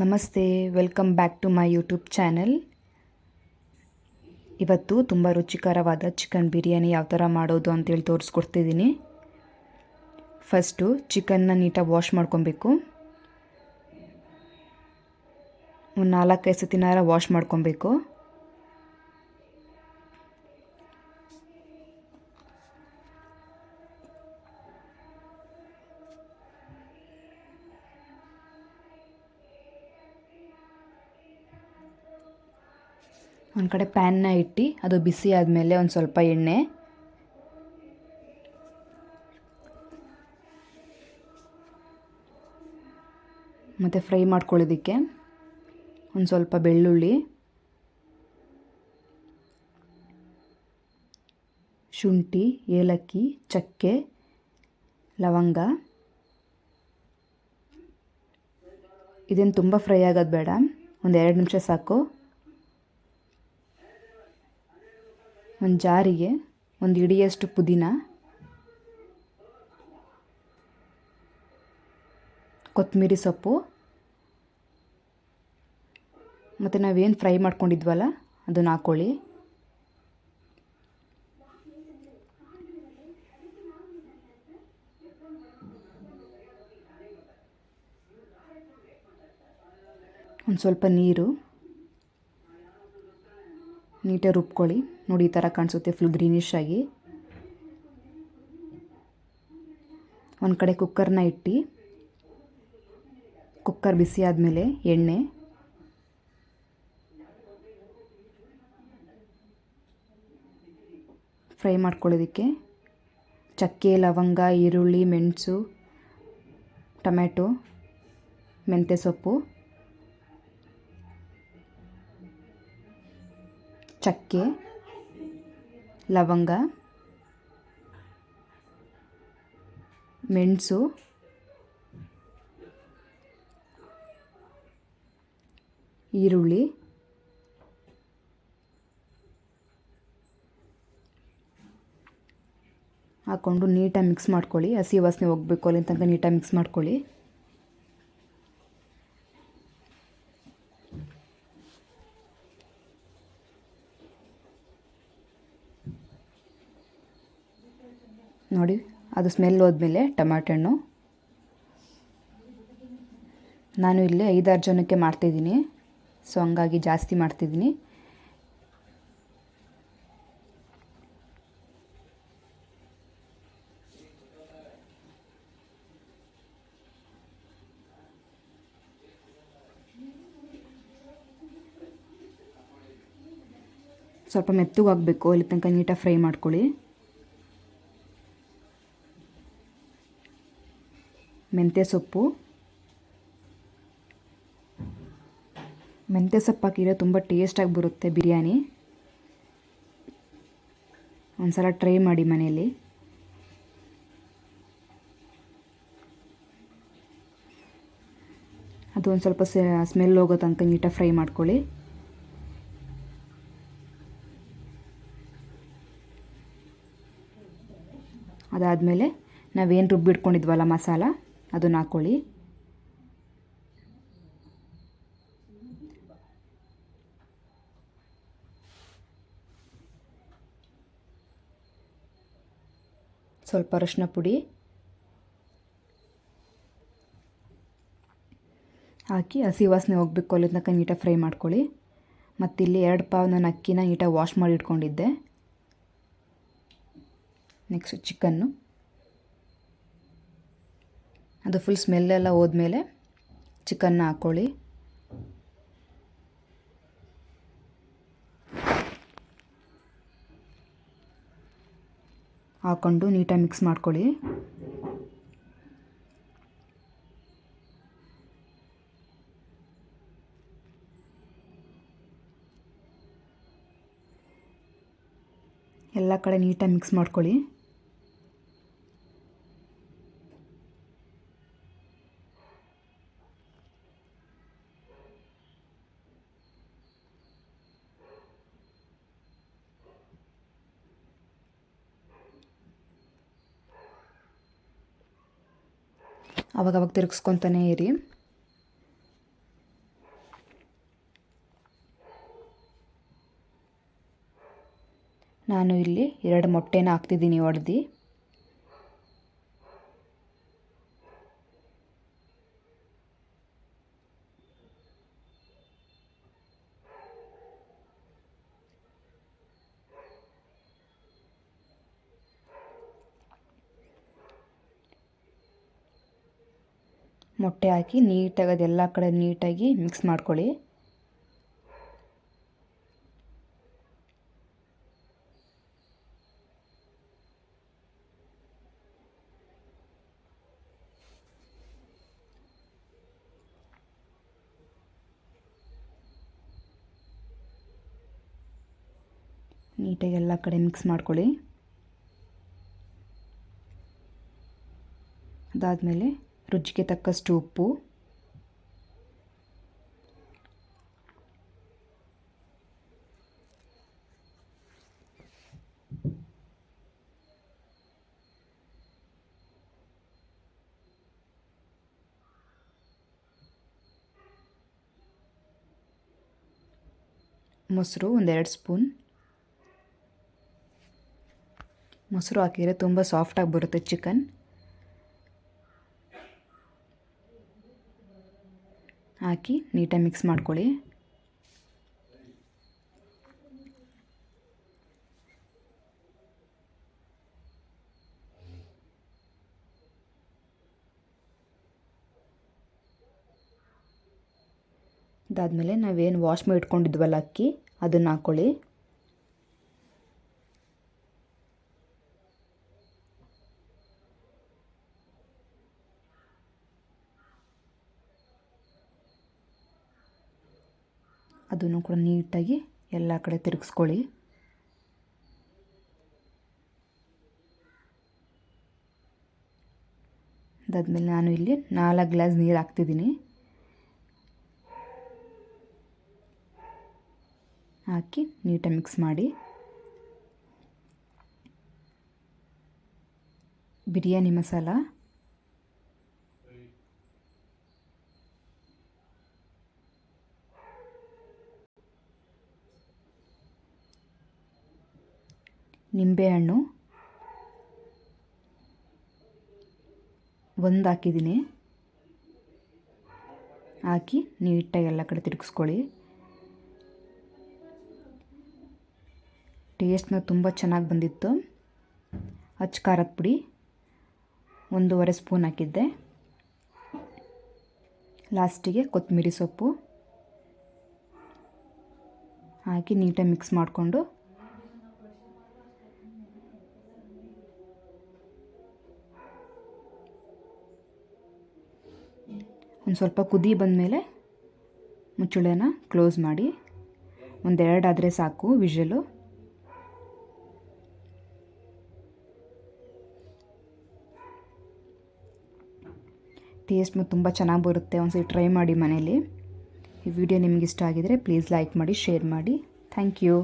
ನಮಸ್ತೆ, welcome back to my YouTube channel. ಇವತ್ತು ತುಂಬ ರುಚಿಕರವಾದ ಚಿಕನ್ ಬಿರಿಯಾನಿ ಯಾವ ಥರ ಮಾಡೋದು ಅಂತೇಳಿ ತೋರಿಸ್ಕೊಡ್ತಿದ್ದೀನಿ. ಫಸ್ಟು ಚಿಕನ್ನ ನೀಟಾಗಿ ವಾಶ್ ಮಾಡ್ಕೊಬೇಕು. ಒಂದು ನಾಲ್ಕೈದು ಸತಿನಾರ ವಾಶ್ ಮಾಡ್ಕೊಬೇಕು. ಒಂದು ಕಡೆ ಪ್ಯಾನ್ನ ಇಟ್ಟು, ಅದು ಬಿಸಿ ಆದಮೇಲೆ ಒಂದು ಸ್ವಲ್ಪ ಎಣ್ಣೆ. ಮತ್ತು ಫ್ರೈ ಮಾಡ್ಕೊಳ್ಳೋದಕ್ಕೆ ಒಂದು ಸ್ವಲ್ಪ ಬೆಳ್ಳುಳ್ಳಿ. ಶುಂಠಿ, ಏಲಕ್ಕಿ, ಚಕ್ಕೆ, ಲವಂಗ. ಇದೇನು ತುಂಬ ಫ್ರೈ ಆಗೋದು ಬೇಡ. ಒಂದು ಎರಡು ನಿಮಿಷ ಸಾಕು. ಒಂದು ಜಾರಿಗೆ ಒಂದು ಇಡಿಯಷ್ಟು ಪುದೀನ. ಕೊತ್ತಂಬರಿ ಸೊಪ್ಪು. ಮತ್ತು ನಾವೇನು ಫ್ರೈ ಮಾಡ್ಕೊಂಡಿದ್ವಲ್ಲ, ಅದನ್ನು ಹಾಕ್ಕೊಳ್ಳಿ ಒಂದು ಸ್ವಲ್ಪ ನೀರು. ನೀಟಾಗಿ ರುಬ್ಕೊಳ್ಳಿ. ನೋಡಿ, ಈ ಥರ ಕಾಣಿಸುತ್ತೆ ಫುಲ್ ಗ್ರೀನಿಶ್ ಆಗಿ. ಒಂದು ಕಡೆ ಕುಕ್ಕರ್ನ ಇಟ್ಟು ಕುಕ್ಕರ್ ಬಿಸಿ ಆದಮೇಲೆ ಎಣ್ಣೆ. ಫ್ರೈ ಮಾಡ್ಕೊಳ್ಳೋದಕ್ಕೆ ಚಕ್ಕೆ, ಲವಂಗ, ಈರುಳ್ಳಿ, ಮೆಣಸು, ಟೊಮ್ಯಾಟೊ, ಮೆಂತ್ಯ ಸೊಪ್ಪು. ಚಕ್ಕೆ, ಲವಂಗ, ಮೆಣಸು, ಈರುಳ್ಳಿ ಹಾಕ್ಕೊಂಡು ನೀಟಾಗಿ ಮಿಕ್ಸ್ ಮಾಡ್ಕೊಳ್ಳಿ. ಹಸಿ ವಾಸನೆ ಹೋಗಬೇಕು ಅಲ್ಲಿ ತನಕ ನೀಟಾಗಿ ಮಿಕ್ಸ್ ಮಾಡ್ಕೊಳ್ಳಿ ನೋಡಿ ಅದು ಸ್ಮೆಲ್ ಹೋದ್ಮೇಲೆ ಟೊಮ್ಯಾಟೊ ಹಣ್ಣು. ನಾನು ಇಲ್ಲಿ ಐದಾರು ಜನಕ್ಕೆ ಮಾಡ್ತಿದ್ದೀನಿ. ಸೊ, ಹಂಗಾಗಿ ಜಾಸ್ತಿ ಮಾಡ್ತಿದ್ದೀನಿ. ಸ್ವಲ್ಪ ಮೆತ್ತಗಾಗಬೇಕು. ಅಲ್ಲಿ ತನಕ ನೀಟಾಗಿ ಫ್ರೈ ಮಾಡ್ಕೊಳ್ಳಿ. ಮೆಂತ್ಯ ಸೊಪ್ಪು. ಮೆಂತ್ಯ ಸೊಪ್ಪು ಹಾಕಿದರೆ ತುಂಬ ಟೇಸ್ಟಾಗಿ ಬರುತ್ತೆ ಬಿರಿಯಾನಿ. ಒಂದ್ಸಲ ಟ್ರೈ ಮಾಡಿ ಮನೆಯಲ್ಲಿ. ಅದು ಒಂದು ಸ್ವಲ್ಪ ಸ್ಮೆಲ್ ಹೋಗೋ ತನಕ ನೀಟಾಗಿ ಫ್ರೈ ಮಾಡ್ಕೊಳ್ಳಿ. ಅದಾದಮೇಲೆ ನಾವೇನು ರುಬ್ಬಿಟ್ಕೊಂಡಿದ್ವಲ್ಲ ಮಸಾಲ? ಅದನ್ನು ಹಾಕ್ಕೊಳ್ಳಿ ಸ್ವಲ್ಪ ಅರಶಿನ ಪುಡಿ ಹಾಕಿ ಹಸಿ ವಾಸನೆ ಹೋಗ್ಬೇಕು ಅಲ್ಲಿ ತನಕ ನೀಟಾಗಿ ಫ್ರೈ ಮಾಡ್ಕೊಳ್ಳಿ. ಮತ್ತಿಲ್ಲಿ ಎರಡು ಪಾವ್ ನಾನು ಅಕ್ಕಿನ ನೀಟಾಗಿ ವಾಶ್ ಮಾಡಿ ಇಟ್ಕೊಂಡಿದ್ದೆ. ನೆಕ್ಸ್ಟ್ ಚಿಕನ್ನು ಅದು ಫುಲ್ ಸ್ಮೆಲ್ಲೆಲ್ಲ ಹೋದ್ಮೇಲೆ ಚಿಕನ್ನ ಹಾಕ್ಕೊಳ್ಳಿ ಹಾಕ್ಕೊಂಡು ನೀಟಾಗಿ ಮಿಕ್ಸ್ ಮಾಡ್ಕೊಳ್ಳಿ. ಎಲ್ಲ ಕಡೆ ನೀಟಾಗಿ ಮಿಕ್ಸ್ ಮಾಡ್ಕೊಳ್ಳಿ. ಅವಾಗವಾಗ ತಿರುಗಿಸ್ಕೊತಾನೆ ಇರಿ. ನಾನು ಇಲ್ಲಿ ಎರಡು ಮೊಟ್ಟೆನ ಹಾಕ್ತಿದ್ದೀನಿ ಒಡ್ದು. ಮೊಟ್ಟೆ ಹಾಕಿ ನೀಟಾಗಿ ಅದೆಲ್ಲ ಕಡೆ ನೀಟಾಗಿ ಮಿಕ್ಸ್ ಮಾಡ್ಕೊಳ್ಳಿ. ನೀಟಾಗಿ ಎಲ್ಲ ಕಡೆ ಮಿಕ್ಸ್ ಮಾಡ್ಕೊಳ್ಳಿ. ಅದಾದಮೇಲೆ ರುಚಿಗೆ ತಕ್ಕಷ್ಟು ಉಪ್ಪು ಮೊಸರು ಒಂದೆರಡು ಸ್ಪೂನ್. ಮೊಸರು ಹಾಕಿದರೆ ತುಂಬ ಸಾಫ್ಟಾಗಿ ಬರುತ್ತೆ ಚಿಕನ್. ಹಾಕಿ ನೀಟಾಗಿ ಮಿಕ್ಸ್ ಮಾಡ್ಕೊಳ್ಳಿ. ಅದಾದಮೇಲೆ ನಾವೇನು ವಾಶ್ ಮಾಡಿ ಇಟ್ಕೊಂಡಿದ್ವಲ್ಲ ಅಕ್ಕಿ ಅದನ್ನು ಹಾಕ್ಕೊಳ್ಳಿ ಅದನ್ನು ಕೂಡ ನೀಟಾಗಿ ಎಲ್ಲ ಕಡೆ ತಿರುಗಿಸ್ಕೊಳ್ಳಿ. ಅದಾದಮೇಲೆ ನಾನು ಇಲ್ಲಿ ನಾಲ್ಕು ಗ್ಲಾಸ್ ನೀರು ಹಾಕ್ತಿದ್ದೀನಿ. ಹಾಕಿ ನೀಟಾಗಿ ಮಿಕ್ಸ್ ಮಾಡಿ. ಬಿರಿಯಾನಿ ಮಸಾಲ. ನಿಂಬೆಹಣ್ಣು ಒಂದು ಹಾಕಿದ್ದೀನಿ ಹಾಕಿ ನೀಟಾಗಿ ಎಲ್ಲ ಕಡೆ ತಿರುಗಿಸ್ಕೊಳ್ಳಿ. ಟೇಸ್ಟ್ನ ತುಂಬ ಚೆನ್ನಾಗಿ ಬಂದಿತ್ತು. ಅಚ್ಚ ಖಾರದ ಪುಡಿ, ಒಂದೂವರೆ ಸ್ಪೂನ್ ಹಾಕಿದ್ದೆ. ಲಾಸ್ಟಿಗೆ ಕೊತ್ತಂಬರಿ ಸೊಪ್ಪು ಹಾಕಿ ನೀಟಾಗಿ ಮಿಕ್ಸ್ ಮಾಡಿಕೊಂಡು ಒಂದು ಸ್ವಲ್ಪ ಕುದಿ ಬಂದಮೇಲೆ ಮುಚ್ಚುಳೆನ ಕ್ಲೋಸ್ ಮಾಡಿ. ಒಂದೆರಡು ಆದರೆ ಸಾಕು ವಿಷಲು ಟೇಸ್ಟ್ ತುಂಬ ಚೆನ್ನಾಗಿ ಬರುತ್ತೆ, ಒಂದ್ಸರಿ ಟ್ರೈ ಮಾಡಿ ಮನೇಲಿ. ಈ ವಿಡಿಯೋ ನಿಮ್ಗೆ ಇಷ್ಟ ಆಗಿದರೆ ಪ್ಲೀಸ್ ಲೈಕ್ ಮಾಡಿ ಶೇರ್ ಮಾಡಿ. Thank you